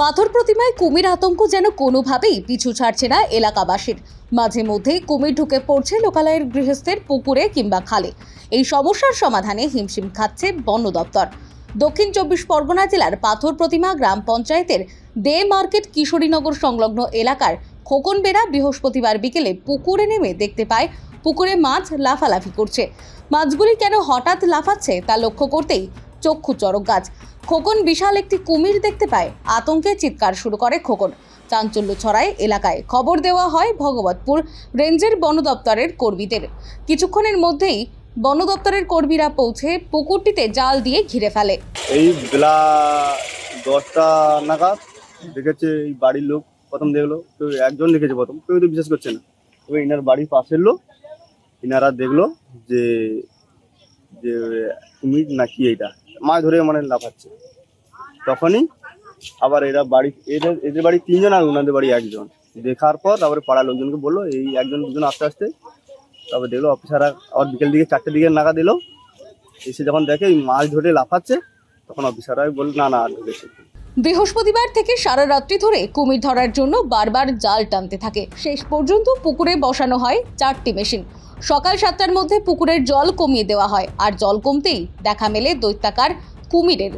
পাথর প্রতিমায় কুমির আতঙ্ক যেন কোনোভাবেই পিছু ছাড়ছে না এলাকাবাসীর। মাঝে মধ্যে কুমির ঢুকে পড়ছে লোকালয়ের গৃহস্থের পুকুরে কিংবা খালে। এই সমস্যার সমাধানে হিমশিম খাচ্ছে বন দপ্তর। দক্ষিণ চব্বিশ পরগনা জেলার পাথর প্রতিমা গ্রাম পঞ্চায়েতের দে মার্কেট কিশোরীনগর সংলগ্ন এলাকার খোকনবেড়া বৃহস্পতিবার বিকেলে পুকুরে নেমে দেখতে পায়, পুকুরে মাছ লাফালাফি করছে। মাছগুলি কেন হঠাৎ লাফাচ্ছে তা লক্ষ্য করতেই চক্ষু চড়ক গাছ। খোকন বিশাল একটি কুমির দেখতে পায়। আতঙ্কে চিৎকার শুরু করে খোকন। চাঞ্চল্য ছড়ায় এলাকায়। খবর দেওয়া হয় ভগবতপুর রেঞ্জের বন দপ্তরের কর্মীদের। কিছুক্ষণের মধ্যেই বন দপ্তরের কর্মীরা পৌঁছে পুকুরটিতে জাল দিয়ে ঘিরে ফেলে। এই বেলা দশটা নাগাদ দেখেছে এই বাড়ির লোক প্রথম দেখল। তো একজন দেখেছে প্রথম, কেউ তো বিশ্বাস করছে না। তবে ইনার বাড়ির পাশের লোক ইনারা দেখল যে যে কুমির নাকি এইটা। মাছ ধরে মানে লাফাচ্ছে। তখনই আবার এরা বাড়ি, এদের এদের বাড়ি তিনজন আর ওনাদের বাড়ি একজন। দেখার পর তারপরে পাড়ার লোকজনকে বলল, এই একজন দুজন আস্তে আস্তে। তারপরে দেখল অফিসাররা আবার বিকেল দিকে চারটে দিকে নাগা দিল এসে যখন দেখে মাছ ধরে লাফাচ্ছে, তখন অফিসাররা বলল, না না, আর ঢুকেছে বৃহস্পতিবার থেকে সারা রাত্রি ধরে কুমির ধরার জন্য বারবার জাল টানতে থাকে। শেষ পর্যন্ত পুকুরে বসানো হয় চারটি মেশিন। সকাল সাতটার মধ্যে পুকুরের জল কমিয়ে দেওয়া হয় আর জল কমতেই দেখা মেলে দৈত্যাকার কুমিরের।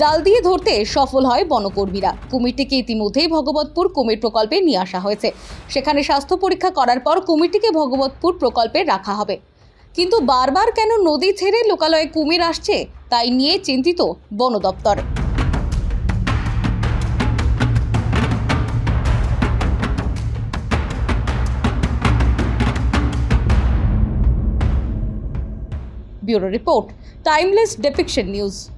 জাল দিয়ে ধরতে সফল হয় বনকর্মীরা। কুমিরটিকে ইতিমধ্যেই ভগবতপুর কুমির প্রকল্পে নিয়ে আসা হয়েছে। সেখানে স্বাস্থ্য পরীক্ষা করার পর কুমিরটিকে ভগবতপুর প্রকল্পে রাখা হবে। কিন্তু বারবার কেন নদী ছেড়ে লোকালয়ে কুমির আসছে, তাই নিয়ে চিন্তিত বন দপ্তর Bureau Report, Timeless Depiction News.